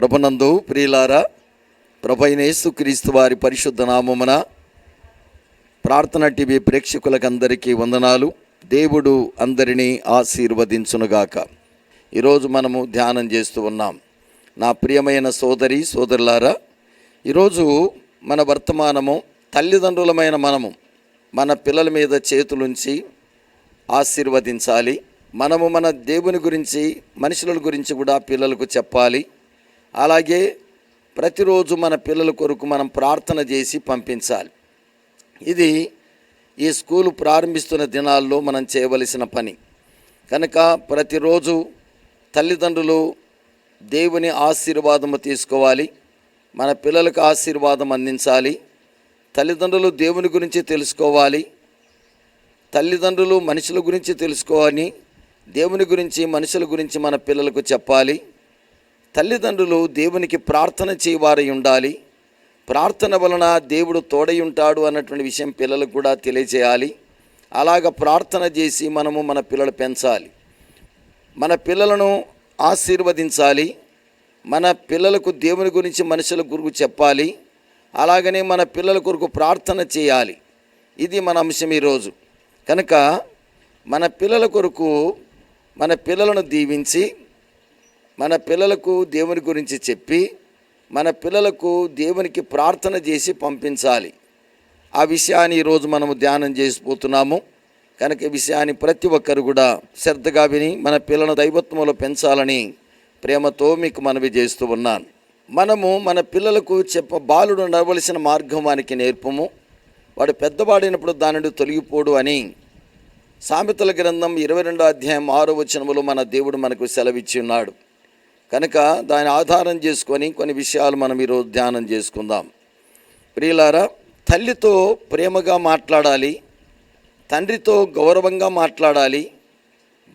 ప్రభునందు ప్రియులారా ప్రభైన క్రీస్తు వారి పరిశుద్ధ నామమున ప్రార్థన టీవీ ప్రేక్షకులకందరికీ వందనాలు. దేవుడు అందరినీ ఆశీర్వదించునుగాక. ఈరోజు మనము ధ్యానం చేస్తూ ఉన్నాం. నా ప్రియమైన సోదరి సోదరులారా ఈరోజు మన వర్తమానము తల్లిదండ్రులమైన మనము మన పిల్లల మీద చేతులుంచి ఆశీర్వదించాలి. మనము మన దేవుని గురించి మనుషుల గురించి కూడా పిల్లలకు చెప్పాలి. అలాగే ప్రతిరోజు మన పిల్లల కొరకు మనం ప్రార్థన చేసి పంపించాలి. ఇది ఈ స్కూలు ప్రారంభిస్తున్న దినాల్లో మనం చేయవలసిన పని. కనుక ప్రతిరోజు తల్లిదండ్రులు దేవుని ఆశీర్వాదము తీసుకోవాలి. మన పిల్లలకు ఆశీర్వాదం అందించాలి. తల్లిదండ్రులు దేవుని గురించి తెలుసుకోవాలి. తల్లిదండ్రులు మనుషుల గురించి తెలుసుకోవాలి. దేవుని గురించి మనుషుల గురించి మన పిల్లలకు చెప్పాలి. తల్లిదండ్రులు దేవునికి ప్రార్థన చేయవారై ఉండాలి. ప్రార్థన వలన దేవుడు తోడై ఉంటాడు అన్నటువంటి విషయం పిల్లలకు కూడా తెలియజేయాలి. అలాగ ప్రార్థన చేసి మనము మన పిల్లలు పెంచాలి. మన పిల్లలను ఆశీర్వదించాలి. మన పిల్లలకు దేవుని గురించి మనుషుల గురుకు చెప్పాలి. అలాగనే మన పిల్లల కొరకు ప్రార్థన చేయాలి. ఇది మన అంశం ఈరోజు. కనుక మన పిల్లల కొరకు మన పిల్లలను దీవించి మన పిల్లలకు దేవుని గురించి చెప్పి మన పిల్లలకు దేవునికి ప్రార్థన చేసి పంపించాలి. ఆ విషయాన్ని ఈరోజు మనము ధ్యానం చేసిపోతున్నాము. కనుక ఈ విషయాన్ని ప్రతి ఒక్కరు కూడా శ్రద్ధగా విని మన పిల్లలను దైవత్వంలో పెంచాలని ప్రేమతో మీకు మనవి చేస్తూ ఉన్నాను. మనము మన పిల్లలకు చెప్ప బాలుడు నడవలసిన మార్గం వానికి నేర్పము. వాడు పెద్దవాడినప్పుడు దానిని తొలగిపోడు అని సామెతల గ్రంథం ఇరవై రెండో అధ్యాయం ఆరో వచనములో మన దేవుడు మనకు సెలవిచ్చి ఉన్నాడు. కనుక దాని ఆధారం చేసుకొని కొన్ని విషయాలు మనం ఈరోజు ధ్యానం చేసుకుందాం. ప్రియులారా తల్లితో ప్రేమగా మాట్లాడాలి తండ్రితో గౌరవంగా మాట్లాడాలి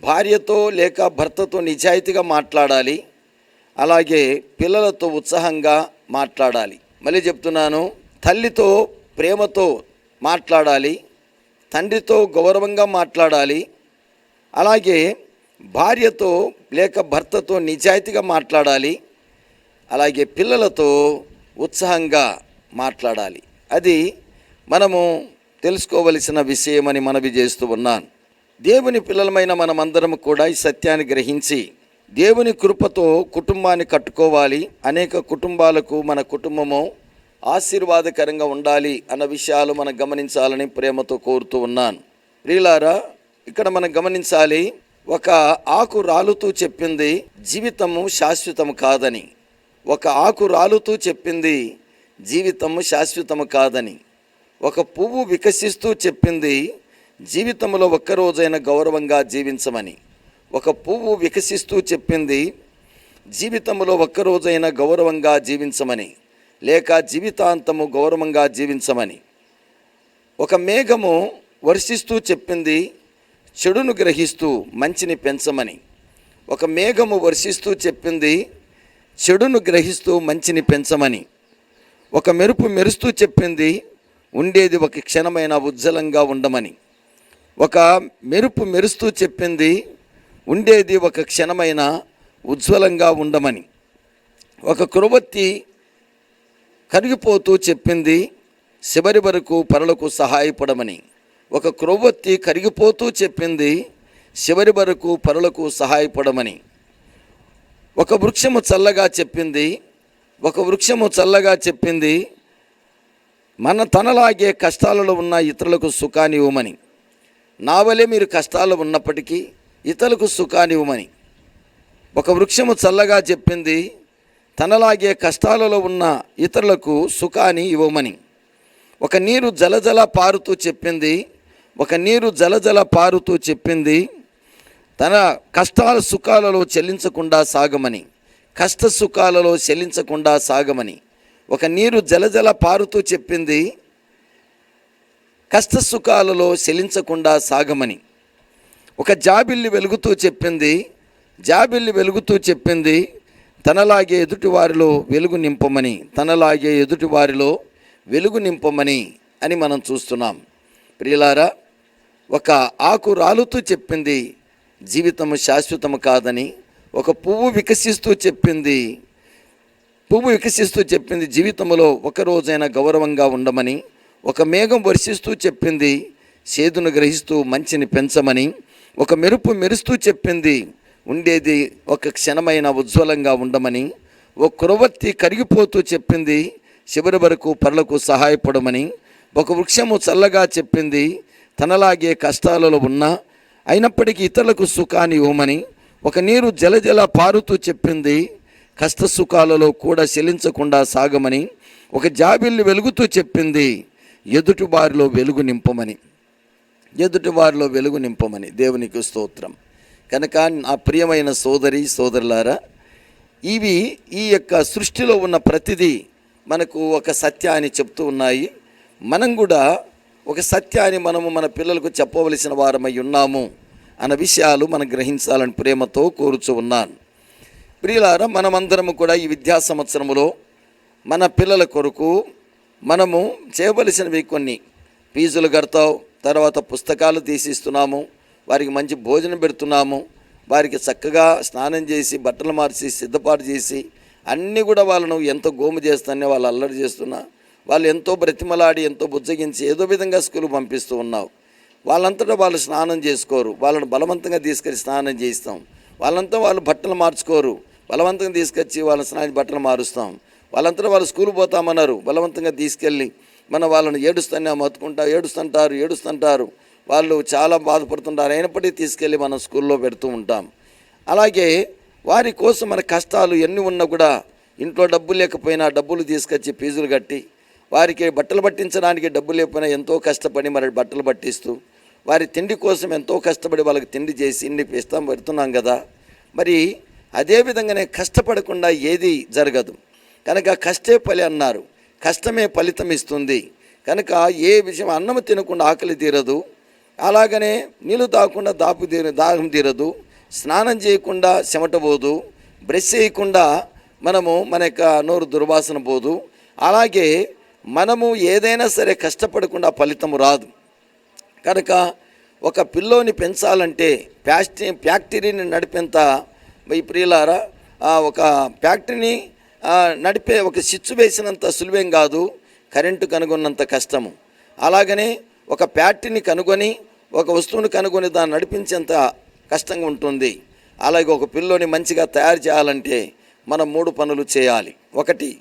భార్యతో లేక భర్తతో నిజాయితీగా మాట్లాడాలి అలాగే పిల్లలతో ఉత్సాహంగా మాట్లాడాలి. మళ్ళీ చెప్తున్నాను తల్లితో ప్రేమతో మాట్లాడాలి తండ్రితో గౌరవంగా మాట్లాడాలి అలాగే భార్యతో లేక భర్తతో నిజాయితీగా మాట్లాడాలి అలాగే పిల్లలతో ఉత్సాహంగా మాట్లాడాలి. అది మనము తెలుసుకోవలసిన విషయమని మనవి చేస్తూ ఉన్నాను దేవుని పిల్లలమైన మనమందరం కూడా ఈ సత్యాన్ని గ్రహించి దేవుని కృపతో కుటుంబాన్ని కట్టుకోవాలి అనేక కుటుంబాలకు మన కుటుంబము ఆశీర్వాదకరంగా ఉండాలి అన్న విషయాలు మనం గమనించాలని ప్రేమతో కోరుతూ ఉన్నాను. ప్రియులారా ఇక్కడ మనం గమనించాలి ఒక ఆకు రాలుతూ చెప్పింది జీవితము శాశ్వతము కాదని. ఒక ఆకు రాలుతూ చెప్పింది జీవితము శాశ్వతము కాదని. ఒక పువ్వు వికసిస్తూ చెప్పింది జీవితంలో ఒక్కరోజైన గౌరవంగా జీవించమని. ఒక పువ్వు వికసిస్తూ చెప్పింది జీవితంలో ఒక్కరోజైన గౌరవంగా జీవించమని. లేక జీవితాంతము గౌరవంగా జీవించమని. ఒక మేఘము వర్షిస్తూ చెప్పింది చెడును గ్రహిస్తూ మంచిని పెంచమని. ఒక మేఘము వర్షిస్తూ చెప్పింది చెడును గ్రహిస్తూ మంచిని పెంచమని. ఒక మెరుపు మెరుస్తూ చెప్పింది ఉండేది ఒక క్షణమైన ఉజ్జలంగా ఉండమని. ఒక మెరుపు మెరుస్తూ చెప్పింది ఉండేది ఒక క్షణమైన ఉజ్వలంగా ఉండమని. ఒక కురవత్తి కరిగిపోతూ చెప్పింది చివరి వరకు పనులకు సహాయపడమని. ఒక క్రొవ్వొత్తి కరిగిపోతూ చెప్పింది చివరి వరకు పరులకు సహాయపడమని. ఒక వృక్షము చల్లగా చెప్పింది ఒక వృక్షము చల్లగా చెప్పింది మన తనలాగే కష్టాలలో ఉన్న ఇతరులకు సుఖాన్ని ఇవ్వమని. నా వలె మీరు కష్టాలు ఉన్నప్పటికీ ఇతరులకు సుఖాన్ని ఇవ్వమని. ఒక వృక్షము చల్లగా చెప్పింది తనలాగే కష్టాలలో ఉన్న ఇతరులకు సుఖాన్ని ఇవ్వమని. ఒక నీరు జలజల పారుతూ చెప్పింది ఒక నీరు జలజల పారుతూ చెప్పింది తన కష్టాల సుఖాలలో చెల్లించకుండా సాగమని కష్ట సుఖాలలో చెల్లించకుండా సాగమని. ఒక నీరు జలజల పారుతూ చెప్పింది కష్ట సుఖాలలో చెల్లించకుండా సాగమని. ఒక జాబిల్లి వెలుగుతూ చెప్పింది జాబిల్లి వెలుగుతూ చెప్పింది తనలాగే ఎదుటి వారిలో వెలుగు నింపమని తనలాగే ఎదుటి వారిలో వెలుగు నింపమని అని మనం చూస్తున్నాం. ప్రియులారా ఒక ఆకు రాలుతూ చెప్పింది జీవితము శాశ్వతము కాదని. ఒక పువ్వు వికసిస్తూ చెప్పింది పువ్వు వికసిస్తూ చెప్పింది జీవితంలో ఒకరోజైనా గౌరవంగా ఉండమని. ఒక మేఘం వర్షిస్తూ చెప్పింది సేదును గ్రహిస్తూ మంచిని పెంచమని. ఒక మెరుపు మెరుస్తూ చెప్పింది ఉండేది ఒక క్షణమైన ఉజ్వలంగా ఉండమని. ఒక కురవత్తి కరిగిపోతూ చెప్పింది చివరి వరకు పరులకు సహాయపడమని. ఒక వృక్షము చల్లగా చెప్పింది తనలాగే కష్టాలలో ఉన్నా అయినప్పటికీ ఇతరులకు సుఖాన్ని ఇవ్వమని ఒక నీరు జలజల పారుతూ చెప్పింది కష్ట సుఖాలలో కూడా చెలించకుండా సాగమని ఒక జాబిల్లు వెలుగుతూ చెప్పింది ఎదుటి వారిలో వెలుగు నింపమని. ఎదుటి వారిలో వెలుగు నింపమని. దేవునికి స్తోత్రం. కనుక నా ప్రియమైన సోదరి సోదరులారా ఇవి ఈ యొక్క సృష్టిలో ఉన్న ప్రతిదీ మనకు ఒక సత్యాన్ని చెప్తూ ఉన్నాయి. మనం కూడా ఒక సత్యాన్ని మనము మన పిల్లలకు చెప్పవలసిన వారమై ఉన్నాము అన్న విషయాలు మనం గ్రహించాలని ప్రేమతో కోరుచు ఉన్నాను. ప్రియులారా మనమందరము కూడా ఈ విద్యా సంవత్సరములో మన పిల్లల కొరకు మనము చేయవలసినవి కొన్ని. ఫీజులు కడతావు తర్వాత పుస్తకాలు తీసిస్తున్నాము వారికి మంచి భోజనం పెడుతున్నాము వారికి చక్కగా స్నానం చేసి బట్టలు మార్చి సిద్ధపాటు చేసి అన్నీ కూడా వాళ్ళను ఎంత గోము చేస్తానే వాళ్ళు అల్లరి చేస్తున్నా వాళ్ళు ఎంతో బ్రతిమలాడి ఎంతో బుజ్జగించి ఏదో విధంగా స్కూల్ పంపిస్తూ ఉన్నావు. వాళ్ళంతటా వాళ్ళు స్నానం చేసుకోరు. వాళ్ళని బలవంతంగా తీసుకెళ్ళి స్నానం చేయిస్తాం. వాళ్ళంతా వాళ్ళు బట్టలు మార్చుకోరు. బలవంతంగా తీసుకొచ్చి వాళ్ళ స్నానం బట్టలు మారుస్తాం. వాళ్ళంతా వాళ్ళు స్కూల్ పోతామన్నారు. బలవంతంగా తీసుకెళ్ళి మన వాళ్ళని ఏడుస్తానే మతుకుంటా ఏడుస్తుంటారు ఏడుస్తుంటారు. వాళ్ళు చాలా బాధపడుతుంటారు. అయినప్పటికీ తీసుకెళ్ళి మనం స్కూల్లో పెడుతూ ఉంటాం. అలాగే వారి కోసం మన కష్టాలు ఎన్ని ఉన్నా కూడా ఇంట్లో డబ్బులు లేకపోయినా డబ్బులు తీసుకొచ్చి ఫీజులు కట్టి వారికి బట్టలు పట్టించడానికి డబ్బు లేకపోయినా ఎంతో కష్టపడి మరి బట్టలు పట్టిస్తూ వారి తిండి కోసం ఎంతో కష్టపడి వాళ్ళకి తిండి చేసి ఇన్ని ఇస్తాం పెడుతున్నాం కదా. మరి అదే విధంగానే కష్టపడకుండా ఏది జరగదు. కనుక కష్టే ఫలి అన్నారు. కష్టమే ఫలితం ఇస్తుంది. కనుక ఏ విషయం అన్నం తినకుండా ఆకలి తీరదు. అలాగనే నీళ్ళు తాగకుండా దాపు తీర దాహం తీరదు. స్నానం చేయకుండా చెమటబోదు బ్రష్ చేయకుండా మనము మన యొక్క నోరు దుర్వాసన పోదు. అలాగే మనము ఏదైనా సరే కష్టపడకుండా ఫలితం రాదు. కనుక ఒక పిల్లోని పెంచాలంటే ఫ్యాక్టరీ ఫ్యాక్టరీని నడిపేంత ఈ ప్రియులారా ఒక ఫ్యాక్టరీని నడిపే ఒక స్విచ్ వేసినంత సులువేం కాదు కరెంటు కనుగొన్నంత కష్టము. అలాగనే ఒక ఫ్యాక్టరీని కనుగొని ఒక వస్తువుని కనుగొని దాన్ని నడిపించేంత కష్టంగా ఉంటుంది. అలాగే ఒక పిల్లోని మంచిగా తయారు చేయాలంటే మనం మూడు పనులు చేయాలి. ఒకటి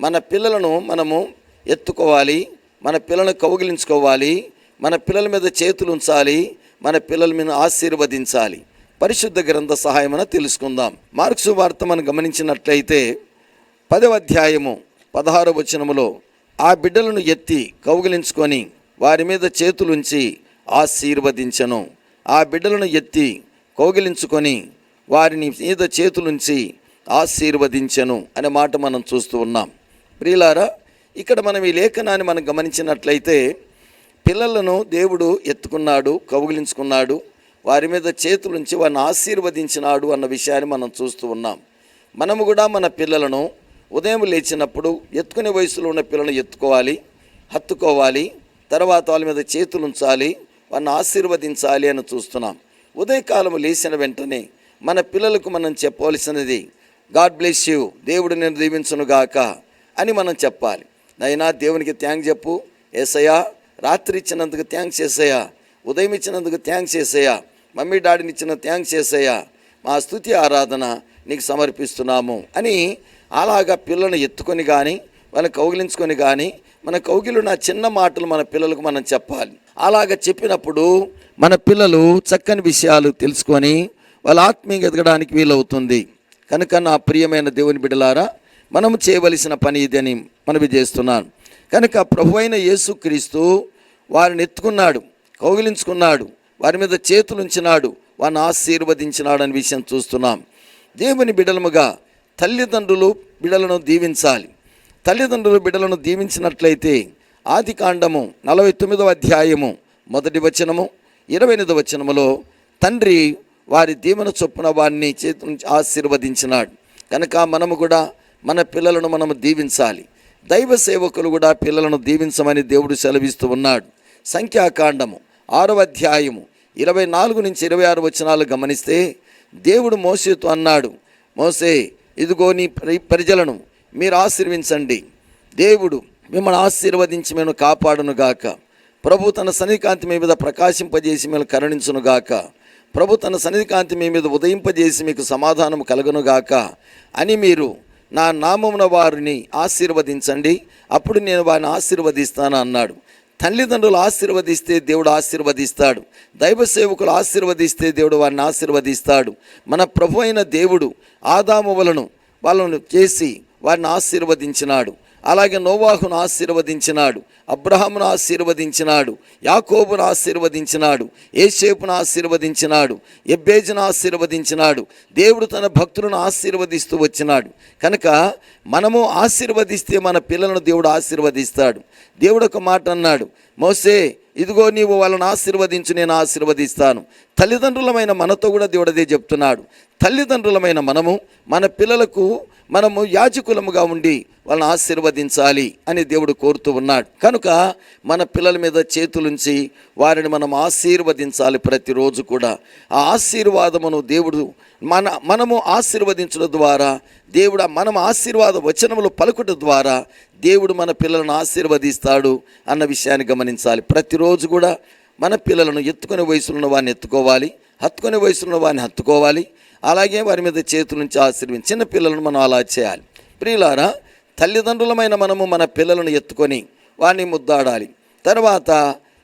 మన పిల్లలను మనము ఎత్తుకోవాలి మన పిల్లలను కౌగిలించుకోవాలి మన పిల్లల మీద చేతులు ఉంచాలి మన పిల్లల మీద ఆశీర్వదించాలి. పరిశుద్ధ గ్రంథ సహాయమన తెలుసుకుందాం. మార్క్సు వార్త మనం గమనించినట్లయితే పదవ అధ్యాయము పదహారు వచనములో ఆ బిడ్డలను ఎత్తి కౌగిలించుకొని వారి మీద చేతులుంచి ఆశీర్వదించను. ఆ బిడ్డలను ఎత్తి కౌగిలించుకొని వారిని మీద చేతులుంచి ఆశీర్వదించను అనే మాట మనం చూస్తూ ఉన్నాం. ప్రియులారా ఇక్కడ మనం ఈ లేఖనాన్ని మనం గమనించినట్లయితే పిల్లలను దేవుడు ఎత్తుకున్నాడు కౌగిలించుకున్నాడు వారి మీద చేతులుంచి వారిని ఆశీర్వదించినాడు అన్న విషయాన్ని మనం చూస్తూ ఉన్నాం. మనము కూడా మన పిల్లలను ఉదయం లేచినప్పుడు ఎత్తుకునే వయసులో ఉన్న పిల్లలను ఎత్తుకోవాలి హత్తుకోవాలి తర్వాత వాళ్ళ మీద చేతులు ఉంచాలి వారిని ఆశీర్వదించాలి అని చూస్తున్నాం. ఉదయకాలం లేచిన వెంటనే మన పిల్లలకు మనం చెప్పవలసినది గాడ్ బ్లెస్ యూ దేవుడు నేను దీవించును గాక అని మనం చెప్పాలి. నైనా దేవునికి థ్యాంక్స్ చెప్పు. ఏసయ్యా రాత్రి ఇచ్చినందుకు థ్యాంక్స్ ఏసయ్యా. ఉదయం ఇచ్చినందుకు థ్యాంక్స్ ఏసయ్యా. మమ్మీ డాడీని ఇచ్చిన థ్యాంక్స్ ఏసయ్యా. మా స్తుతి ఆరాధన నీకు సమర్పిస్తున్నాము అని అలాగా పిల్లలను ఎత్తుకొని కానీ వాళ్ళని కౌగిలించుకొని కానీ మన కౌగిలు నా చిన్న మాటలు మన పిల్లలకు మనం చెప్పాలి. అలాగ చెప్పినప్పుడు మన పిల్లలు చక్కని విషయాలు తెలుసుకొని వాళ్ళ ఆత్మీయ ఎదగడానికి వీలవుతుంది. కనుక నా ప్రియమైన దేవుని బిడలారా మనం చేయవలసిన పని ఇది అని మనవి చేస్తున్నాను. కనుక ప్రభు అయిన యేసుక్రీస్తు వారిని ఎత్తుకున్నాడు కౌగిలించుకున్నాడు వారి మీద చేతులు ఉంచినాడు వారిని ఆశీర్వదించినాడు అనే విషయం చూస్తున్నాం. దేవుని బిడలముగా తల్లిదండ్రులు బిడలను దీవించాలి. తల్లిదండ్రులు బిడలను దీవించినట్లయితే ఆది కాండము నలభై తొమ్మిదవ అధ్యాయము మొదటి వచనము ఇరవై ఎనిమిది వచనములో తండ్రి వారి దీవెన చొప్పున వారిని చేతి ఆశీర్వదించినాడు. కనుక మనము కూడా మన పిల్లలను మనము దీవించాలి. దైవ సేవకులు కూడా పిల్లలను దీవించమని దేవుడు సెలవిస్తూ ఉన్నాడు. సంఖ్యాకాండము ఆరవ అధ్యాయము ఇరవై నాలుగు నుంచి ఇరవై ఆరు వచనాలు గమనిస్తే దేవుడు మోసేతో అన్నాడు మోసే ఇదిగో నీ ప్రజలను మీరు ఆశీర్వించండి. దేవుడు మిమ్మల్ని ఆశీర్వదించి మేము కాపాడునుగాక ప్రభు తన సన్నికాంతి మీ మీద ప్రకాశింపజేసి మేము కరుణించునుగాక ప్రభు తన సన్నిధికాంతి మీ మీద ఉదయింపజేసి మీకు సమాధానం కలుగునుగాక అని మీరు నా నామమున వారిని ఆశీర్వదించండి. అప్పుడు నేను వారిని ఆశీర్వదిస్తాను అన్నాడు. తల్లిదండ్రులు ఆశీర్వదిస్తే దేవుడు ఆశీర్వదిస్తాడు. దైవ సేవకులు ఆశీర్వదిస్తే దేవుడు వారిని ఆశీర్వదిస్తాడు. మన ప్రభు అయిన దేవుడు ఆదాము వలను వాళ్ళను చేసి వారిని ఆశీర్వదించినాడు. అలాగే నోవాహును ఆశీర్వదించినాడు అబ్రహామును ఆశీర్వదించినాడు యాకోబును ఆశీర్వదించినాడు ఏషేపును ఆశీర్వదించినాడు ఎబ్బేజును ఆశీర్వదించినాడు దేవుడు తన భక్తులను ఆశీర్వదిస్తూ వచ్చినాడు. కనుక మనము ఆశీర్వదిస్తే మన పిల్లలను దేవుడు ఆశీర్వదిస్తాడు. దేవుడు ఒక మాట అన్నాడు మోసే ఇదిగో నీవు వాళ్ళని ఆశీర్వదించి నేను ఆశీర్వదిస్తాను. తల్లిదండ్రులమైన మనతో కూడా దేవుడదే చెప్తున్నాడు. తల్లిదండ్రులమైన మనము మన పిల్లలకు మనము యాజకులముగా ఉండి వాళ్ళని ఆశీర్వదించాలి అని దేవుడు కోరుతూ ఉన్నాడు. కనుక మన పిల్లల మీద చేతులుంచి వారిని మనం ఆశీర్వదించాలి ప్రతిరోజు కూడా. ఆ ఆశీర్వాదమును దేవుడు మన మనము ఆశీర్వదించడం ద్వారా దేవుడు మనం ఆశీర్వాద వచనములు పలుకుట ద్వారా దేవుడు మన పిల్లలను ఆశీర్వదిస్తాడు అన్న విషయాన్ని గమనించాలి. ప్రతిరోజు కూడా మన పిల్లలను ఎత్తుకునే వయసులో ఉన్న వారిని ఎత్తుకోవాలి హత్తుకునే వయసులో ఉన్న వారిని హత్తుకోవాలి అలాగే వారి మీద చేతుల నుంచి ఆశీర్వించి చిన్న పిల్లలను మనం అలా చేయాలి. ప్రియులారా తల్లిదండ్రులమైన మనము మన పిల్లలను ఎత్తుకొని వారిని ముద్దాడాలి. తర్వాత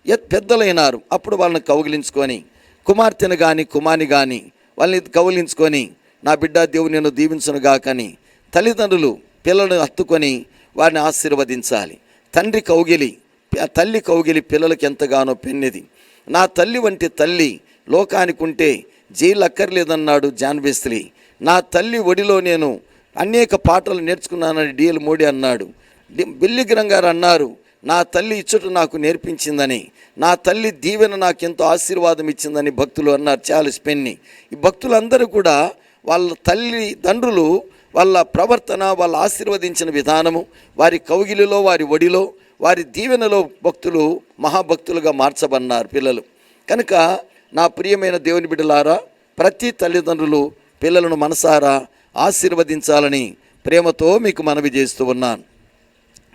ఎత్ పెద్దలైనారు అప్పుడు వాళ్ళని కౌగిలించుకొని కుమార్తెను కానీ కుమార్ని కానీ వాళ్ళని కౌగిలించుకొని నా బిడ్డ దేవుని నేను దీవించను గాకని తల్లిదండ్రులు పిల్లలను హత్తుకొని వారిని ఆశీర్వదించాలి. తండ్రి కౌగిలి తల్లి కౌగిలి పిల్లలకి ఎంతగానో పెన్నిది. నా తల్లి వంటి తల్లి లోకానికి ఉంటే జైలు అక్కర్లేదన్నాడు జాన్ నా తల్లి ఒడిలో నేను అనేక పాటలు నేర్చుకున్నానని డిఎల్ మోడీ అన్నాడు. బిల్లిగ్రం బిల్లి గారు అన్నారు నా తల్లి ఇచ్చుట నాకు నేర్పించిందని నా తల్లి దీవెన నాకు ఎంతో ఆశీర్వాదం ఇచ్చిందని భక్తులు అన్నారు చార్లెస్ పెన్ని. ఈ భక్తులందరూ కూడా వాళ్ళ తల్లి తండ్రులు వాళ్ళ ప్రవర్తన వాళ్ళ ఆశీర్వదించిన విధానము వారి కౌగిలిలో వారి ఒడిలో వారి దీవెనలో భక్తులు మహాభక్తులుగా మార్చబన్నారు పిల్లలు. కనుక నా ప్రియమైన దేవుని బిడ్డలారా ప్రతి తల్లిదండ్రులు పిల్లలను మనసారా ఆశీర్వదించాలని ప్రేమతో మీకు మనవి చేస్తూ ఉన్నాను.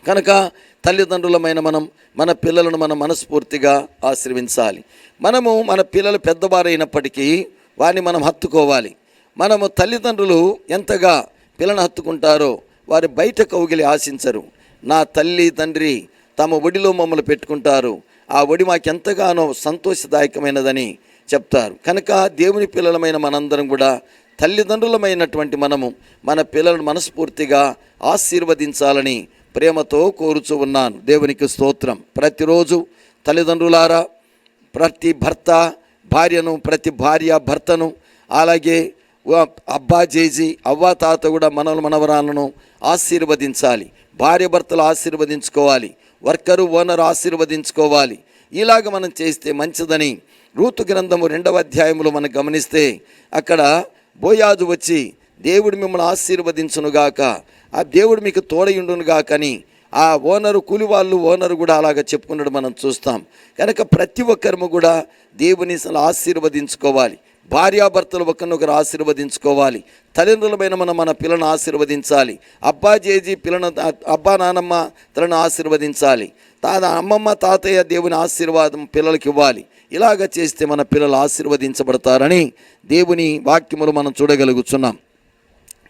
కనుక తల్లిదండ్రులమైన మనం మన పిల్లలను మనం మనస్ఫూర్తిగా ఆశీర్వించాలి. మనము మన పిల్లలు పెద్దవారైనప్పటికీ వారిని మనం హత్తుకోవాలి. మనము తల్లిదండ్రులు ఎంతగా పిల్లను హత్తుకుంటారో వారి బయట కౌగిలి ఆశించరు. నా తల్లి తండ్రి తమ ఒడిలో మమ్మల్ని పెట్టుకుంటారు. ఆ ఒడి మాకెంతగానో సంతోషదాయకమైనదని చెప్తారు. కనుక దేవుని పిల్లలమైన మనందరం కూడా తల్లిదండ్రులమైనటువంటి మనము మన పిల్లలను మనస్ఫూర్తిగా ఆశీర్వదించాలని ప్రేమతో కోరుచూ ఉన్నాను. దేవునికి స్తోత్రం. ప్రతిరోజు తల్లిదండ్రులారా ప్రతి భర్త భార్యను ప్రతి భార్య భర్తను అలాగే అబ్బా జేజీ అవ్వ తాత కూడా మనవలు మనవరాలను ఆశీర్వదించాలి. భార్య భర్తలు ఆశీర్వదించుకోవాలి. Worker owner ఆశీర్వదించుకోవాలి. ఇలాగ మనం చేస్తే మంచిదని రూతు గ్రంథము రెండవ అధ్యాయంలో మనం గమనిస్తే అక్కడ బోయాజు వచ్చి దేవుడు మిమ్మల్ని ఆశీర్వదించునుగాక ఆ దేవుడు మీకు తోడయుండునుగాకని ఆ ఓనరు కూలి వాళ్ళు ఓనరు కూడా అలాగ చెప్పుకున్నాడు మనం చూస్తాం. కనుక ప్రతి ఒక్కరము కూడా దేవుని అసలు ఆశీర్వదించుకోవాలి. భార్యాభర్తలు ఒకరినొకరు ఆశీర్వదించుకోవాలి. తల్లిదండ్రులమైన మనం మన పిల్లను ఆశీర్వదించాలి. అబ్బా జేజీ పిల్లను అబ్బా నానమ్మ తలను ఆశీర్వదించాలి. తాత అమ్మమ్మ తాతయ్య దేవుని ఆశీర్వాదం పిల్లలకి ఇవ్వాలి. ఇలాగ చేస్తే మన పిల్లలు ఆశీర్వదించబడతారని దేవుని వాక్యములు మనం చూడగలుగుతున్నాం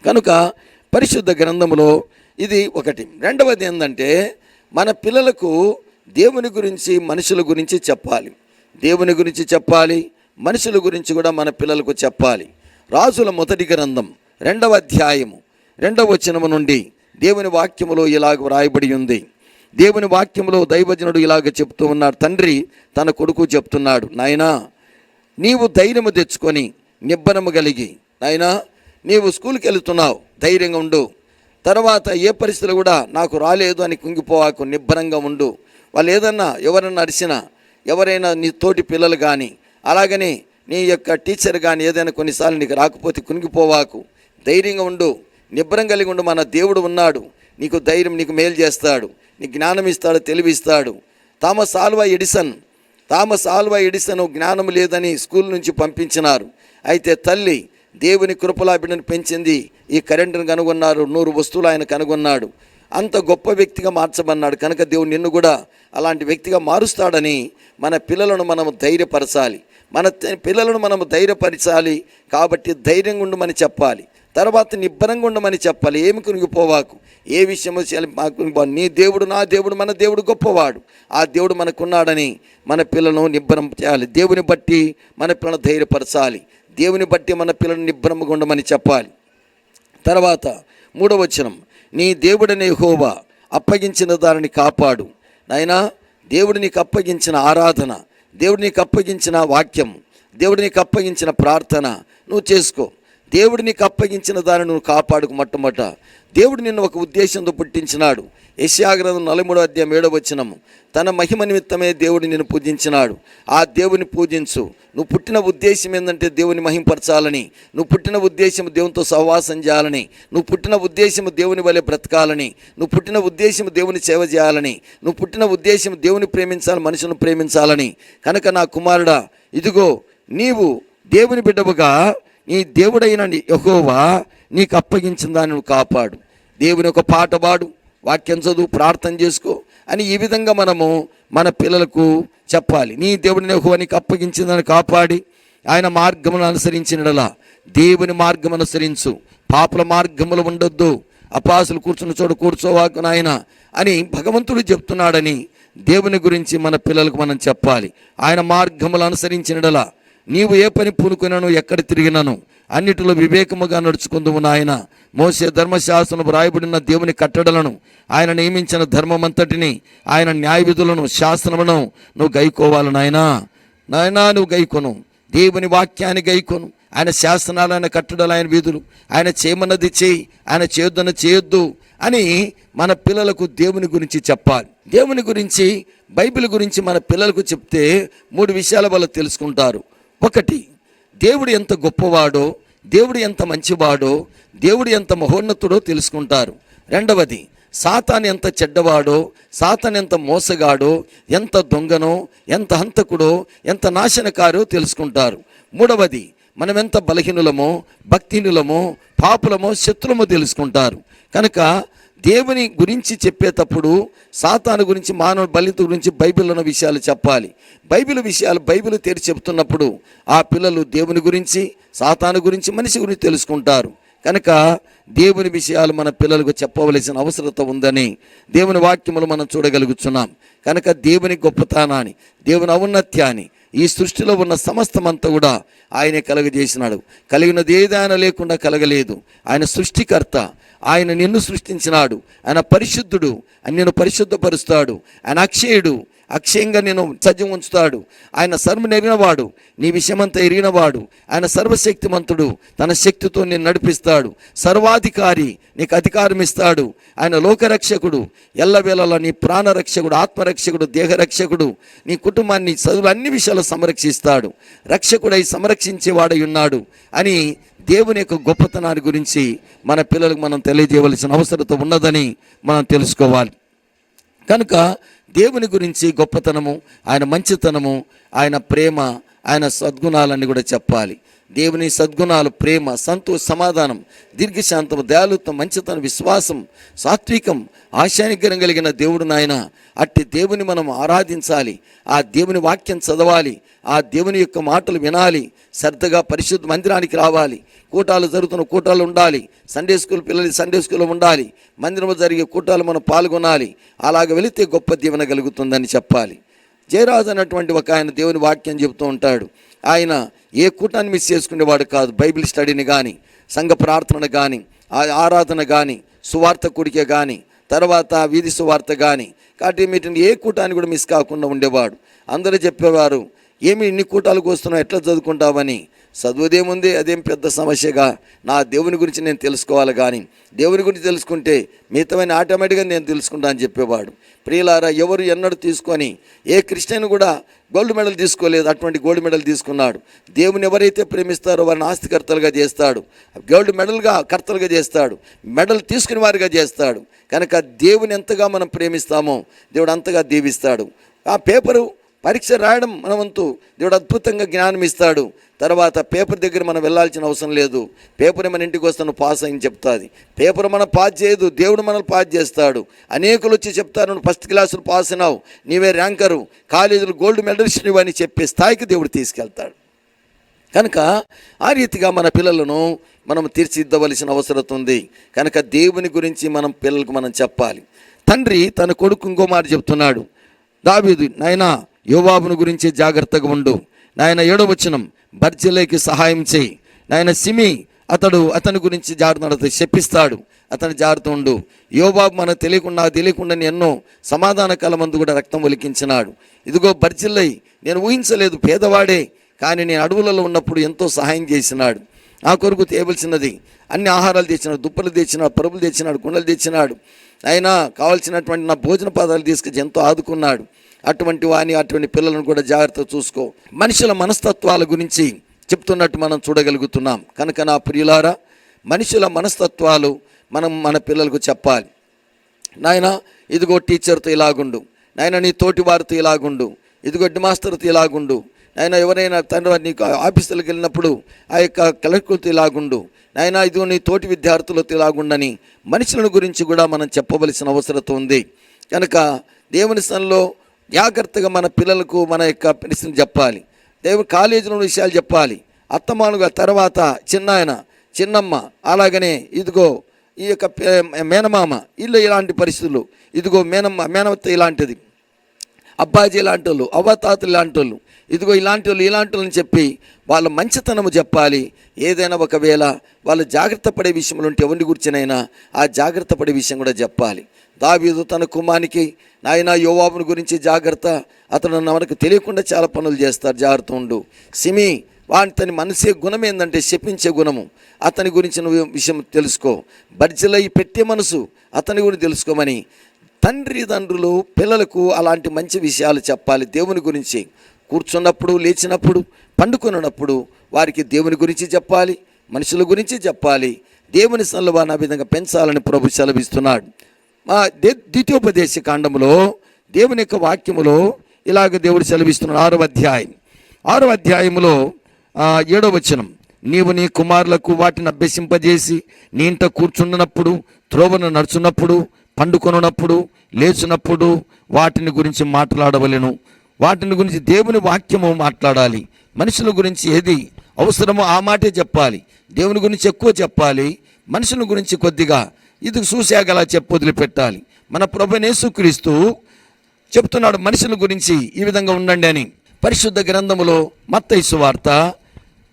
కనుక పరిశుద్ధ గ్రంథములో ఇది ఒకటి. రెండవది ఏంటంటే మన పిల్లలకు దేవుని గురించి మనుషుల గురించి చెప్పాలి. దేవుని గురించి చెప్పాలి. మనుషుల గురించి కూడా మన పిల్లలకు చెప్పాలి. రాజుల మొదటి గ్రంథం రెండవ అధ్యాయము రెండవ వచనము నుండి దేవుని వాక్యములో ఇలాగ వ్రాయబడి ఉంది. దేవుని వాక్యములో దైవజనుడు ఇలాగ చెప్తూ ఉన్నాడు తండ్రి తన కొడుకు చెప్తున్నాడు నాయనా నీవు ధైర్యము తెచ్చుకొని నిబ్బనము కలిగి నాయనా నీవు స్కూల్కి వెళుతున్నావు ధైర్యంగా ఉండు. తర్వాత ఏ పరిస్థితులు కూడా నాకు రాలేదు అని కుంగిపోవాకు నిబ్బరంగా ఉండు. వాళ్ళు ఏదన్నా ఎవరన్నా అరిసినా ఎవరైనా నీ తోటి పిల్లలు కానీ అలాగని నీ యొక్క టీచర్ కానీ ఏదైనా కొన్నిసార్లు నీకు రాకపోతే కునిగిపోవాకు ధైర్యంగా ఉండు. నిబ్బరం కలిగి ఉండు. మన దేవుడు ఉన్నాడు. నీకు ధైర్యం నీకు మేలు చేస్తాడు. నీకు జ్ఞానం ఇస్తాడు తెలివిస్తాడు Thomas Alva Edison. Thomas Alva Edison జ్ఞానం లేదని స్కూల్ నుంచి పంపించినారు. అయితే తల్లి దేవుని కృపలా బిడ్డను పెంచింది. ఈ కరెంటును కనుగొన్నారు. నూరు వస్తువులు ఆయన కనుగొన్నాడు. అంత గొప్ప వ్యక్తిగా మార్చమన్నాడు కనుక దేవుడు నిన్ను కూడా అలాంటి వ్యక్తిగా మారుస్తాడని మన పిల్లలను మనం ధైర్యపరచాలి. మన పిల్లలను మనము ధైర్యపరచాలి కాబట్టి ధైర్యంగా ఉండమని చెప్పాలి. తర్వాత నిబ్బరంగా ఉండమని చెప్పాలి. ఏమి కునిగిపోవాకు ఏ విషయము చేయాలి మాకు నీ దేవుడు నా దేవుడు మన దేవుడు గొప్పవాడు. ఆ దేవుడు మనకున్నాడని మన పిల్లలను నిబ్బరం చేయాలి. దేవుని బట్టి మన పిల్లలను ధైర్యపరచాలి. దేవుని బట్టి మన పిల్లలను నిబ్బరంగా ఉండమని చెప్పాలి. తర్వాత మూడవచనం నీ దేవుడనే హోవా అప్పగించిన దానిని కాపాడు. నాయనా దేవుడు నీకు అప్పగించిన ఆరాధన. దేవుడు నీకు అప్పగించిన వాక్యం దేవుడు నీకు అప్పగించిన ప్రార్థన నువ్వు చేసుకో. దేవుడు నీకు అప్పగించిన దాన్ని నువ్వు కాపాడుకు మొట్టమొదట దేవుడు నిన్ను ఒక ఉద్దేశంతో పుట్టించినాడు. యశ్యాగ్రంథం నలమూడో అధ్యాయం ఏడవ వచ్చినము తన మహిమ నిమిత్తమే దేవుడు నిన్ను పూజించినాడు. ఆ దేవుని పూజించు. నువ్వు పుట్టిన ఉద్దేశం ఏంటంటే దేవుని మహింపరచాలని. నువ్వు పుట్టిన ఉద్దేశం దేవునితో సహవాసం చేయాలని. నువ్వు పుట్టిన ఉద్దేశం దేవుని వలె బ్రతకాలని. నువ్వు పుట్టిన ఉద్దేశం దేవుని సేవ చేయాలని. నువ్వు పుట్టిన ఉద్దేశం దేవుని ప్రేమించాలని మనుషులను ప్రేమించాలని. కనుక నా కుమారుడా ఇదిగో నీవు దేవుని బిడ్డవుగా నీ దేవుడైన యహోవా నీకు అప్పగించిన దాన్ని నువ్వు కాపాడు. దేవుని ఒక పాట పాడు వాక్యం చదువు ప్రార్థన చేసుకో అని ఈ విధంగా మనము మన పిల్లలకు చెప్పాలి. నీ దేవుడిని యహోవా నీకు అప్పగించిందని కాపాడి ఆయన మార్గమును అనుసరించినలా దేవుని మార్గం అనుసరించు. పాపల మార్గములు ఉండొద్దు. అపాసులు కూర్చున్న చోట కూర్చోవాకు నాయన అని భగవంతుడు చెప్తున్నాడని దేవుని గురించి మన పిల్లలకు మనం చెప్పాలి. ఆయన మార్గములు అనుసరించినడలా. నీవు ఏ పని పూనుకున్నాను ఎక్కడ తిరిగినాను అన్నిటిలో వివేకముగా నడుచుకుందువు నాయన. మోసే ధర్మశాస్త్రం రాయబడిన దేవుని కట్టడలను ఆయన నియమించిన ధర్మమంతటిని ఆయన న్యాయ విధులను శాస్త్రమును నువ్వు గైకోవాలి నాయనా. నాయనా నువ్వు గైకొను. దేవుని వాక్యాన్ని గైకొను. ఆయన శాసనాలు ఆయన కట్టడలు ఆయన విధులు ఆయన చేయమన్నది చేయి ఆయన చేయొద్దన్న చేయొద్దు అని మన పిల్లలకు దేవుని గురించి చెప్పాలి. దేవుని గురించి బైబిల్ గురించి మన పిల్లలకు చెప్తే మూడు విషయాల వల్ల తెలుసుకుంటారు. ఒకటి దేవుడు ఎంత గొప్పవాడో దేవుడు ఎంత మంచివాడో దేవుడు ఎంత మహోన్నతుడో తెలుసుకుంటారు. రెండవది సాతాన్ ఎంత చెడ్డవాడో సాతాన్ ఎంత మోసగాడో ఎంత దొంగనో ఎంత హంతకుడో ఎంత నాశనకారో తెలుసుకుంటారు. మూడవది మనమెంత బలహీనులమో భక్తిహీనులమో పాపులమో శత్రులమో తెలుసుకుంటారు. కనుక దేవుని గురించి చెప్పేటప్పుడు సాతాను గురించి మానవ బలిత గురించి బైబిల్ ఉన్న విషయాలు చెప్పాలి. బైబిల్ విషయాలు బైబిల్ తెరి చెప్తున్నప్పుడు ఆ పిల్లలు దేవుని గురించి సాతాను గురించి మనిషి గురించి తెలుసుకుంటారు. కనుక దేవుని విషయాలు మన పిల్లలకు చెప్పవలసిన అవసరత ఉందని దేవుని వాక్యములు మనం చూడగలుగుతున్నాం. కనుక దేవుని గొప్పతనాన్ని దేవుని ఔన్నత్యాన్ని ఈ సృష్టిలో ఉన్న సమస్తమంతా కూడా ఆయనే కలగజేసినాడు. కలిగినది ఏదైనా లేకుండా కలగలేదు. ఆయన సృష్టికర్త. ఆయన నిన్ను సృష్టించినాడు. ఆయన పరిశుద్ధుడు. ఆయన నిన్ను పరిశుద్ధపరుస్తాడు. ఆయన అక్షయుడు. అక్షయంగా నేను సజ్జం ఉంచుతాడు. ఆయన సర్వ ఎరిగినవాడు నీ విషయమంతా ఎరిగినవాడు. ఆయన సర్వశక్తిమంతుడు. తన శక్తితో నేను నడిపిస్తాడు. సర్వాధికారి నీకు అధికారం ఇస్తాడు. ఆయన లోకరక్షకుడు. ఎల్లవేళలా నీ ప్రాణరక్షకుడు ఆత్మరక్షకుడు దేహరక్షకుడు. నీ కుటుంబాన్ని చదువులు అన్ని విషయాలు సంరక్షిస్తాడు. రక్షకుడై సంరక్షించేవాడై ఉన్నాడు అని దేవుని యొక్క గొప్పతనాన్ని గురించి మన పిల్లలకు మనం తెలియజేయవలసిన అవసరత ఉన్నదని మనం తెలుసుకోవాలి. కనుక దేవుని గురించి గొప్పతనము ఆయన మంచితనము ఆయన ప్రేమ ఆయన సద్గుణాలన్నీ కూడా చెప్పాలి. దేవుని సద్గుణాలు ప్రేమ సంతోష సమాధానం దీర్ఘశాంతం దయాలుత్వం మంచితనం విశ్వాసం సాత్వికం ఆశానిగ్రహం కలిగిన దేవుడు నాయన. అట్టి దేవుని మనం ఆరాధించాలి. ఆ దేవుని వాక్యం చదవాలి. ఆ దేవుని యొక్క మాటలు వినాలి. శ్రద్ధగా పరిశుద్ధ మందిరానికి రావాలి. కూటాలు జరుగుతున్న కూటాలు ఉండాలి. సండే స్కూల్ పిల్లలు సండే స్కూల్లో ఉండాలి. మందిరంలో జరిగే కూటాలు మనం పాల్గొనాలి. అలాగ వెళితే గొప్ప దీవెన కలుగుతుందని చెప్పాలి. జయరాజు అన్నటువంటి ఒక ఆయన దేవుని వాక్యం చెబుతూ ఉంటాడు. ఆయన ఏ కూటాన్ని మిస్ చేసుకునేవాడు కాదు. బైబిల్ స్టడీని కానీ సంఘ ప్రార్థన కానీ ఆరాధన కానీ సువార్త కుడికే కానీ తర్వాత వీధి సువార్త కానీ కాబట్టి మీటిని ఏ కూటాన్ని కూడా మిస్ కాకుండా ఉండేవాడు. అందరూ చెప్పేవారు ఏమి ఇన్ని కూటాలకు వస్తున్నావు ఎట్లా చదువుకుంటావని? చదువుదేముంది? అదేం పెద్ద సమస్యగా? నా దేవుని గురించి నేను తెలుసుకోవాలి కానీ దేవుని గురించి తెలుసుకుంటే మిగతామైన ఆటోమేటిక్గా నేను తెలుసుకుంటా అని చెప్పేవాడు. ప్రియులారా ఎవరు ఎన్నడూ తీసుకొని ఏ క్రిస్టియన్ కూడా గోల్డ్ మెడల్ తీసుకోలేదు అటువంటి గోల్డ్ మెడల్ తీసుకున్నాడు. దేవుని ఎవరైతే ప్రేమిస్తారో వారిని ఆస్తికర్తలుగా చేస్తాడు. గోల్డ్ మెడల్గా కర్తలుగా చేస్తాడు. మెడల్ తీసుకుని వారిగా చేస్తాడు. కనుక దేవుని ఎంతగా మనం ప్రేమిస్తామో దేవుడు అంతగా దీవిస్తాడు. ఆ పేపరు పరీక్ష రాయడం మన వంతు దేవుడు అద్భుతంగా జ్ఞానం ఇస్తాడు. తర్వాత పేపర్ దగ్గర మనం వెళ్ళాల్సిన అవసరం లేదు. పేపర్ మన ఇంటికి వస్తాను పాస్ అని చెప్తాది. పేపర్ మనం పాస్ చేయదు. దేవుడు మనల్ని పాస్ చేస్తాడు. అనేకులు వచ్చి చెప్తారు నువ్వు ఫస్ట్ క్లాసులు పాస్ అయినావు. నీవే ర్యాంకరు. కాలేజీలు గోల్డ్ మెడలిస్ట్ నువ్వు అని చెప్పే స్థాయికి దేవుడు తీసుకెళ్తాడు. కనుక ఆ రీతిగా మన పిల్లలను మనం తీర్చిదిద్దవలసిన అవసరం ఉంది. కనుక దేవుని గురించి మనం పిల్లలకు మనం చెప్పాలి. తండ్రి తన కొడుకు ఇంకో మాట చెప్తున్నాడు. దావీదు నాయనా యోవాబును గురించి జాగ్రత్తగా ఉండు. నాయన ఏడవచనం బర్జలేకి సహాయం చేయి. నాయన సిమి అతడు అతని గురించి జాగ్రత్త చెప్పిస్తాడు అతని జాగ్రత్త ఉండు. యోబాబు మనకు తెలియకుండా తెలియకుండా ఎన్నో సమాధాన కాలమందు కూడా రక్తం ఒలికించినాడు. ఇదిగో బర్జిల్లై నేను ఊహించలేదు పేదవాడే కానీ నేను అడవులలో ఉన్నప్పుడు ఎంతో సహాయం చేసినాడు. ఆ కొరకు తేవలసినది అన్ని ఆహారాలు తెచ్చినాడు దుప్పలు తెచ్చినాడు పరుపులు తెచ్చినాడు కుండలు తెచ్చినాడు. అయినా కావాల్సినటువంటి నా భోజన పదాలు తీసుకొచ్చి ఎంతో ఆదుకున్నాడు. అటువంటి వాని అటువంటి పిల్లలను కూడా జాగ్రత్త చూసుకో. మనుషుల మనస్తత్వాల గురించి చెప్తున్నట్టు మనం చూడగలుగుతున్నాం. కనుక నా ప్రియులారా మనుషుల మనస్తత్వాలు మనం మన పిల్లలకు చెప్పాలి. నాయన ఇదిగో టీచర్తో ఇలాగుండు. నాయన నీ తోటి వారితో ఇలాగుండు. ఇదిగో హెడ్ మాస్టర్తో ఇలాగుండు. నాయన ఎవరైనా తండ్రి నీకు ఆఫీసులకు వెళ్ళినప్పుడు ఆ యొక్క కలెక్టర్తో ఇలాగుండు. నాయన ఇదిగో నీ తోటి విద్యార్థులతో ఇలాగుండని మనుషులను గురించి కూడా మనం చెప్పవలసిన అవసరం ఉంది. కనుక దేవుని స్థానంలో జాగ్రత్తగా మన పిల్లలకు మన యొక్క పరిస్థితిని చెప్పాలి. దేవుని కాలేజీలో విషయాలు చెప్పాలి. అత్తమానుగా తర్వాత చిన్నాయన చిన్నమ్మ అలాగనే ఇదిగో ఈ యొక్క మేనమామ ఇల్లు ఇలాంటి పరిస్థితులు. ఇదిగో మేనమ్మ మేనవత్త ఇలాంటిది. అబ్బాజీ ఇలాంటి వాళ్ళు అవ్వతాతలు ఇలాంటి వాళ్ళు ఇదిగో ఇలాంటి వాళ్ళు ఇలాంటి వాళ్ళని చెప్పి వాళ్ళ మంచితనము చెప్పాలి. ఏదైనా ఒకవేళ వాళ్ళు జాగ్రత్త పడే విషయంలో ఉంటే ఎవరిని గురించినైనా ఆ జాగ్రత్త పడే విషయం కూడా చెప్పాలి. దావీదు తన కుమానికి నాయన యోవాబుని గురించి జాగ్రత్త అతను మనకు తెలియకుండా చాలా పనులు చేస్తారు జాగ్రత్త ఉండు. సిమి వాని తన మనసే గుణం ఏంటంటే శపించే గుణము. అతని గురించి నువ్వు విషయం తెలుసుకో. బర్జలై పెట్టే మనసు అతని గురించి తెలుసుకోమని. తండ్రి తండ్రులు పిల్లలకు అలాంటి మంచి విషయాలు చెప్పాలి దేవుని గురించి. కూర్చున్నప్పుడు లేచినప్పుడు పండుకున్నప్పుడు వారికి దేవుని గురించి చెప్పాలి మనుషుల గురించి చెప్పాలి. దేవుని సల్లవాన విధంగా పెంచాలని ప్రభు సెలవిస్తున్నాడు. ద్వితీయోపదేశ కాండములో దేవుని యొక్క వాక్యములో ఇలాగ దేవుడు సెలవిస్తున్నాడు ఆరో అధ్యాయం. ఆరో అధ్యాయములో ఏడో ఏడవ వచనం. నీవు నీ కుమారులకు వాటిని అభ్యసింపజేసి నీ ఇంట కూర్చున్నప్పుడు త్రోవను నడుచున్నప్పుడు పండుకొనున్నప్పుడు లేచినప్పుడు వాటిని గురించి మాట్లాడవలెను. వాటిని గురించి దేవుని వాక్యము మాట్లాడాలి. మనుషుల గురించి ఏది అవసరమో ఆ మాటే చెప్పాలి. దేవుని గురించి ఎక్కువ చెప్పాలి. మనుషుల గురించి కొద్దిగా ఇది చూశాక అలా చెప్పు వదిలిపెట్టాలి. మన ప్రభునేసుక్రీస్తు చెప్తున్నాడు మనుషుల గురించి ఈ విధంగా ఉండండి అని. పరిశుద్ధ గ్రంథములో మత్తైసు వార్త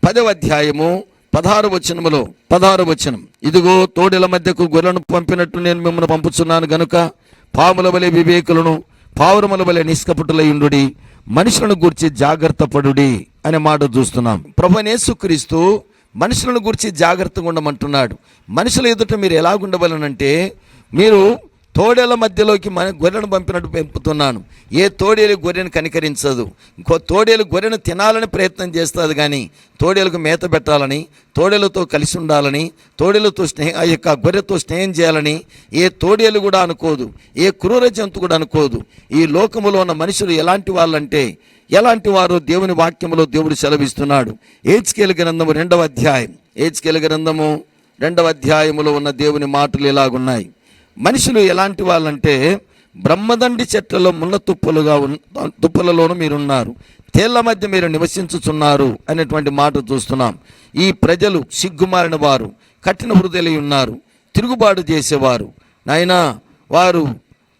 పదవ అధ్యాయము పదహారు వచనములో పదహారు వచనం. ఇదిగో తోడెల మధ్యకు గొర్రెలను పంపినట్టు నేను మిమ్మల్ని పంపుతున్నాను గనుక పాముల వలె వివేకులను పావురముల వలె నిష్కపటులయుండు మనుషులను గూర్చి జాగ్రత్త పడుడి అనే మాట చూస్తున్నాం. ప్రభు యేసుక్రీస్తు మనుషులను గురించి జాగ్రత్తగా ఉండమంటున్నాడు. మనుషుల ఎదుట మీరు ఎలాగుండవలనంటే మీరు తోడేల మధ్యలోకి మన గొర్రెను పంపినట్టు పెంపుతున్నాను. ఏ తోడేలు గొర్రెను కనికరించదు. ఇంకో తోడేలు గొర్రెను తినాలని ప్రయత్నం చేస్తుంది కానీ తోడేలకు మేత పెట్టాలని తోడేలతో కలిసి ఉండాలని తోడేలతో స్నేహ ఆ యొక్క గొర్రెతో స్నేహం చేయాలని ఏ తోడేలు కూడా అనుకోదు. ఏ క్రూర జంతు కూడా అనుకోదు. ఈ లోకములో ఉన్న మనుషులు ఎలాంటి వాళ్ళంటే ఎలాంటి వారు దేవుని వాక్యంలో దేవుడు సెలవిస్తున్నాడు? ఏజ్కేల్ గ్రంథము రెండవ అధ్యాయం. ఏజ్కేల్ గ్రంథము రెండవ అధ్యాయములో ఉన్న దేవుని మాటలు ఇలాగున్నాయి. మనుషులు ఎలాంటి వాళ్ళంటే బ్రహ్మదండి చెట్లలో ముళ్ళ తుప్పలుగా ఉన్న తుప్పలలోనూ మీరున్నారు. తేళ్ళ మధ్య మీరు నివసించుచున్నారు అనేటువంటి మాట చూస్తున్నాం. ఈ ప్రజలు సిగ్గుమారిన వారు కఠిన హృదయలై ఉన్నారు తిరుగుబాటు చేసేవారు. నాయనా వారు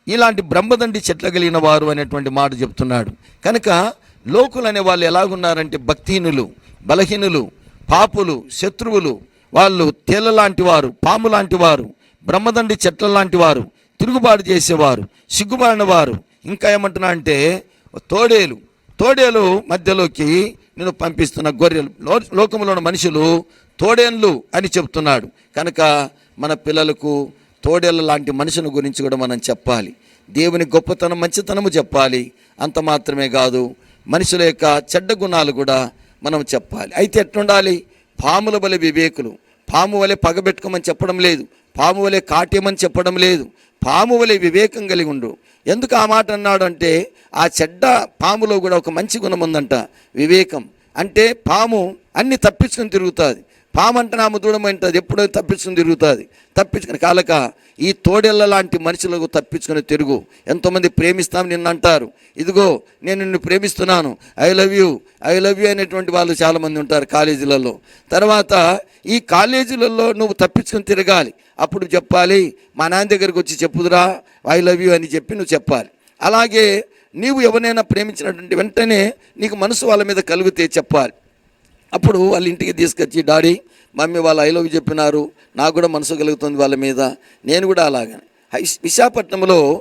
ఇలాంటి బ్రహ్మదండి చెట్ల కలిగిన వారు అనేటువంటి మాట చెప్తున్నాడు. కనుక లోకులు అనే వాళ్ళు ఎలాగున్నారంటే భక్తిహీనులు బలహీనులు పాపులు శత్రువులు. వాళ్ళు తేల లాంటి వారు పాము లాంటి వారు బ్రహ్మదండి చెట్ల లాంటి వారు తిరుగుబాటు చేసేవారు సిగ్గుమారిన వారు. ఇంకా ఏమంటున్నా అంటే తోడేలు. తోడేలు మధ్యలోకి నేను పంపిస్తున్న గొర్రెలు. లో లోకంలో ఉన్న మనుషులు తోడేళ్ళు అని చెప్తున్నాడు. కనుక మన పిల్లలకు తోడేళ్ళ లాంటి మనుషుల గురించి కూడా మనం చెప్పాలి. దేవుని గొప్పతనం మంచితనము చెప్పాలి. అంత మాత్రమే కాదు మనుషుల యొక్క చెడ్డ గుణాలు కూడా మనం చెప్పాలి. అయితే ఎట్లుండాలి? పాముల వలె వివేకులు. పాము వలె పగబెట్టుకోమని చెప్పడం లేదు. పాము వలె కాటేయమని చెప్పడం లేదు. పాము వలె వివేకం కలిగి ఉండు. ఎందుకు ఆ మాట అన్నాడు అంటే ఆ చెడ్డ పాములో కూడా ఒక మంచి గుణం ఉందంట వివేకం. అంటే పాము అన్ని తప్పించుకొని తిరుగుతుంది. పాము అంటే నా దూడం ఎప్పుడో తప్పించుకుని తిరుగుతుంది. తప్పించుకుని కాలక ఈ తోడెళ్ళ లాంటి మనుషులకు తప్పించుకుని తిరుగు. ఎంతోమంది ప్రేమిస్తాం నిన్ను అంటారు. ఇదిగో నేను నిన్ను ప్రేమిస్తున్నాను. I love you I love you అనేటువంటి వాళ్ళు చాలామంది ఉంటారు కాలేజీలలో. తర్వాత ఈ కాలేజీలలో నువ్వు తప్పించుకుని తిరగాలి. అప్పుడు చెప్పాలి మా నాన్న దగ్గరికి వచ్చి చెప్పుదురా ఐ లవ్ యూ అని చెప్పి నువ్వు చెప్పాలి. అలాగే నీవు ఎవరైనా ప్రేమించినటువంటి వెంటనే నీకు మనసు వాళ్ళ మీద కలిగితే చెప్పాలి. అప్పుడు వాళ్ళ ఇంటికి తీసుకొచ్చి డాడీ మమ్మీ వాళ్ళు ఐ లవ్ చెప్పినారు. నాకు కూడా మనసు కలుగుతుంది వాళ్ళ మీద. నేను కూడా అలాగే. విశాఖపట్నంలో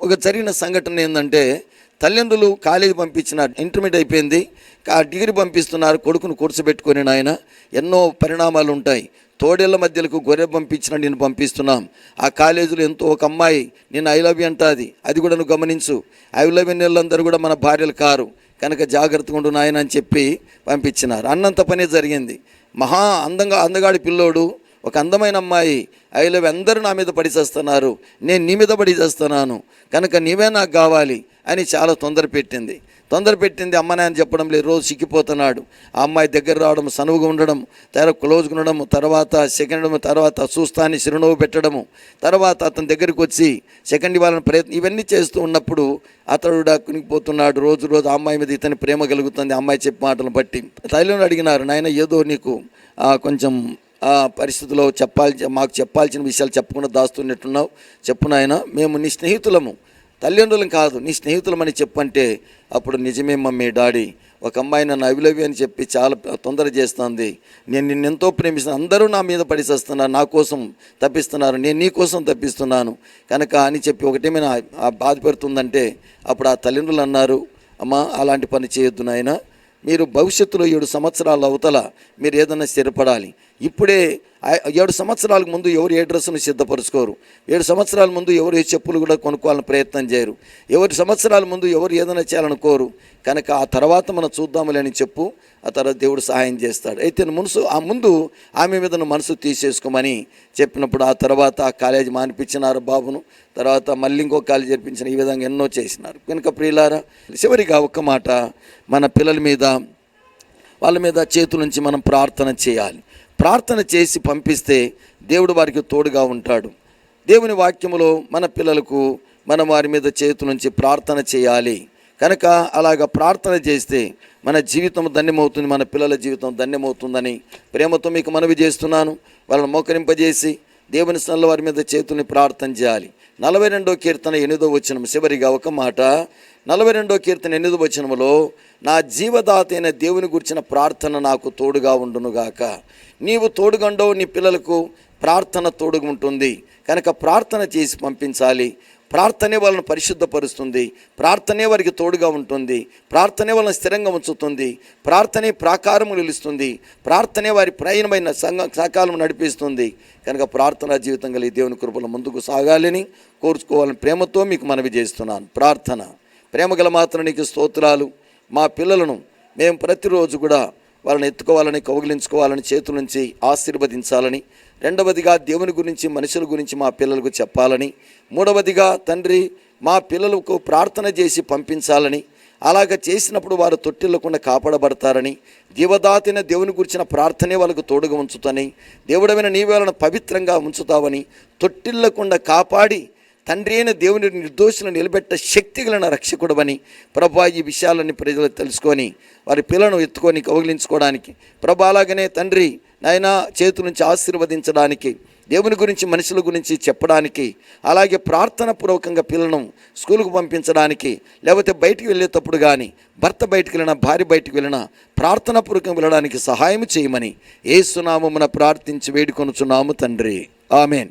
ఒక జరిగిన సంఘటన ఏంటంటే తల్లిదండ్రులు కాలేజీ పంపించిన ఇంటర్మీడియట్ అయిపోయింది. ఆ డిగ్రీ పంపిస్తున్నారు. కొడుకును కూర్చోబెట్టుకొని నాయన ఎన్నో పరిణామాలు ఉంటాయి. తోడేళ్ళ మధ్యలకు గొర్రె పంపించిన నేను పంపిస్తున్నాం. ఆ కాలేజీలో ఎంతో ఒక అమ్మాయి నేను ఐ లవ్ యూ అంటుంది. అది కూడా నువ్వు గమనించు. ఐ లవ్ యూ అందరూ కూడా మన భార్యలు కారు. కనుక జాగ్రత్తగా ఉండు నాయన అని చెప్పి పంపించినారు. అన్నంత పని జరిగింది. మహా అందంగా అందగాడి పిల్లోడు ఒక అందమైన అమ్మాయి ఐ అందరూ నా మీద పడి చేస్తున్నారు. నేను నీ మీద పడి చేస్తున్నాను. కనుక నీవే నాకు కావాలి అని చాలా తొందర పెట్టింది తొందర పెట్టింది అమ్మనే అని చెప్పడం లేదు. రోజు సిక్కిపోతున్నాడు ఆ అమ్మాయి దగ్గర రావడం సనువుగా ఉండడం తర్వాత క్లోజ్గా ఉండడం తర్వాత సెకండ్ తర్వాత చూస్తాని చిరునవ్వు పెట్టడము తర్వాత అతని దగ్గరికి వచ్చి సెకండ్ ఇవ్వాలని ప్రయత్నం ఇవన్నీ చేస్తూ ఉన్నప్పుడు అతడు కునిగిపోతున్నాడు. రోజు రోజు అమ్మాయి మీద ఇతని ప్రేమ కలుగుతుంది. అమ్మాయి చెప్పే మాటలు బట్టి. తల్లిని అడిగినారు నాయన ఏదో నీకు కొంచెం పరిస్థితిలో చెప్పాల్సి మాకు చెప్పాల్సిన విషయాలు చెప్పకుండా దాస్తున్నట్టున్నావు. చెప్పు నాయన మేము నీ స్నేహితులము. తల్లిదండ్రులను కాదు నీ స్నేహితులమని చెప్పంటే అప్పుడు నిజమే మమ్మీ డాడీ. ఒక అమ్మాయి నన్ను అవిలవి అని చెప్పి చాలా తొందర చేస్తుంది. నేను నిన్ను ఎంతో ప్రేమిస్తాను అందరూ నా మీద పడిసేస్తున్నారు నా కోసం తప్పిస్తున్నారు నేను నీ కోసం తప్పిస్తున్నాను. కనుక అని చెప్పి ఒకటేమైనా బాధపడుతుందంటే అప్పుడు ఆ తల్లిదండ్రులు అన్నారు అమ్మా అలాంటి పని చేయొద్దు నాయన. మీరు భవిష్యత్తులో ఏడు సంవత్సరాల అవతల మీరు ఏదైనా స్థిరపడాలి. ఇప్పుడే ఏడు సంవత్సరాలకు ముందు ఎవరు ఏ డ్రెస్సును సిద్ధపరచుకోరు? ఏడు సంవత్సరాల ముందు ఎవరు ఏ చెప్పులు కూడా కొనుక్కోవాలని ప్రయత్నం చేయరు. ఎవరి సంవత్సరాల ముందు ఎవరు ఏదైనా చేయాలనుకోరు కనుక ఆ తర్వాత మనం చూద్దాములే అని చెప్పు ఆ తర్వాత దేవుడు సహాయం చేస్తాడు. అయితే మనసు ఆ ముందు ఆమె మీద మనసు తీసేసుకోమని చెప్పినప్పుడు ఆ తర్వాత ఆ కాలేజీ మానిపించినారు బాబును. తర్వాత మళ్ళీ ఇంకో కాలేజీ జరిపించిన ఈ విధంగా ఎన్నో చేసినారు. కనుక ప్రియులారా చివరిగా ఒక్క మాట మన పిల్లల మీద వాళ్ళ మీద చేతుల నుంచి మనం ప్రార్థన చేయాలి. ప్రార్థన చేసి పంపిస్తే దేవుడు వారికి తోడుగా ఉంటాడు. దేవుని వాక్యములో మన పిల్లలకు మనం వారి మీద చేతుల నుంచి ప్రార్థన చేయాలి. కనుక అలాగ ప్రార్థన చేస్తే మన జీవితం ధన్యమవుతుంది మన పిల్లల జీవితం ధన్యమవుతుందని ప్రేమతో మీకు మనవి చేస్తున్నాను. వాళ్ళని మోకరింపజేసి దేవుని సన్నల వారి మీద చేతుల్ని ప్రార్థన చేయాలి. నలభై రెండో కీర్తన ఎనిమిదో వచనం చివరిగా ఒక మాట. నలభై రెండో కీర్తన ఎనిమిదో వచనములో నా జీవదాత అయిన దేవుని గురించిన ప్రార్థన నాకు తోడుగా ఉండునుగాక నీవు తోడుగండవు నీ పిల్లలకు ప్రార్థన తోడుగా ఉంటుంది. కనుక ప్రార్థన చేసి పంపించాలి. ప్రార్థనే వాళ్ళని పరిశుద్ధపరుస్తుంది. ప్రార్థనే వారికి తోడుగా ఉంటుంది. ప్రార్థనే వాళ్ళని స్థిరంగా ఉంచుతుంది. ప్రార్థనే ప్రాకారము నిలుస్తుంది. ప్రార్థనే వారి ప్రయాణమైన సంఘ సకాలం నడిపిస్తుంది. కనుక ప్రార్థనా జీవితం కలిగి దేవుని కృపలో ముందుకు సాగాలని కోరుచుకోవాలని ప్రేమతో మీకు మనవి చేస్తున్నాను. ప్రార్థన. ప్రేమ గల మాత్రం నీకు స్తోత్రాలు. మా పిల్లలను మేము ప్రతిరోజు కూడా వాళ్ళని ఎత్తుకోవాలని కౌగిలించుకోవాలని చేతుల నుంచి ఆశీర్వదించాలని రెండవదిగా దేవుని గురించి మనుషుల గురించి మా పిల్లలకు చెప్పాలని మూడవదిగా తండ్రి మా పిల్లలకు ప్రార్థన చేసి పంపించాలని అలాగ చేసినప్పుడు వారు తొట్టిల్లకుండా కాపాడబడతారని జీవదాతిన దేవుని గురించిన ప్రార్థనే వాళ్ళకు తోడుగా ఉంచుతాని దేవుడమైన నీ వాళ్ళను పవిత్రంగా ఉంచుతావని తొట్టిల్లకుండా కాపాడి తండ్రి అయిన దేవుని నిర్దోషులను నిలబెట్ట శక్తి కలిగిన రక్షకుడవని ప్రభా ఈ విషయాలన్నీ ప్రజలు తెలుసుకొని వారి పిల్లను ఎత్తుకొని కౌగిలించుకోవడానికి ప్రభా అలాగనే తండ్రి నాయన చేతుల నుంచి ఆశీర్వదించడానికి దేవుని గురించి మనుషుల గురించి చెప్పడానికి అలాగే ప్రార్థన పూర్వకంగా పిల్లలను స్కూలుకు పంపించడానికి లేకపోతే బయటికి వెళ్ళేటప్పుడు కానీ భర్త బయటికి వెళ్ళినా భార్య బయటికి వెళ్ళినా ప్రార్థన పూర్వకంగా వెళ్ళడానికి సహాయం చేయమని ఏసునామమున ప్రార్థించి వేడుకొనుచున్నాము తండ్రి. ఆమెన్.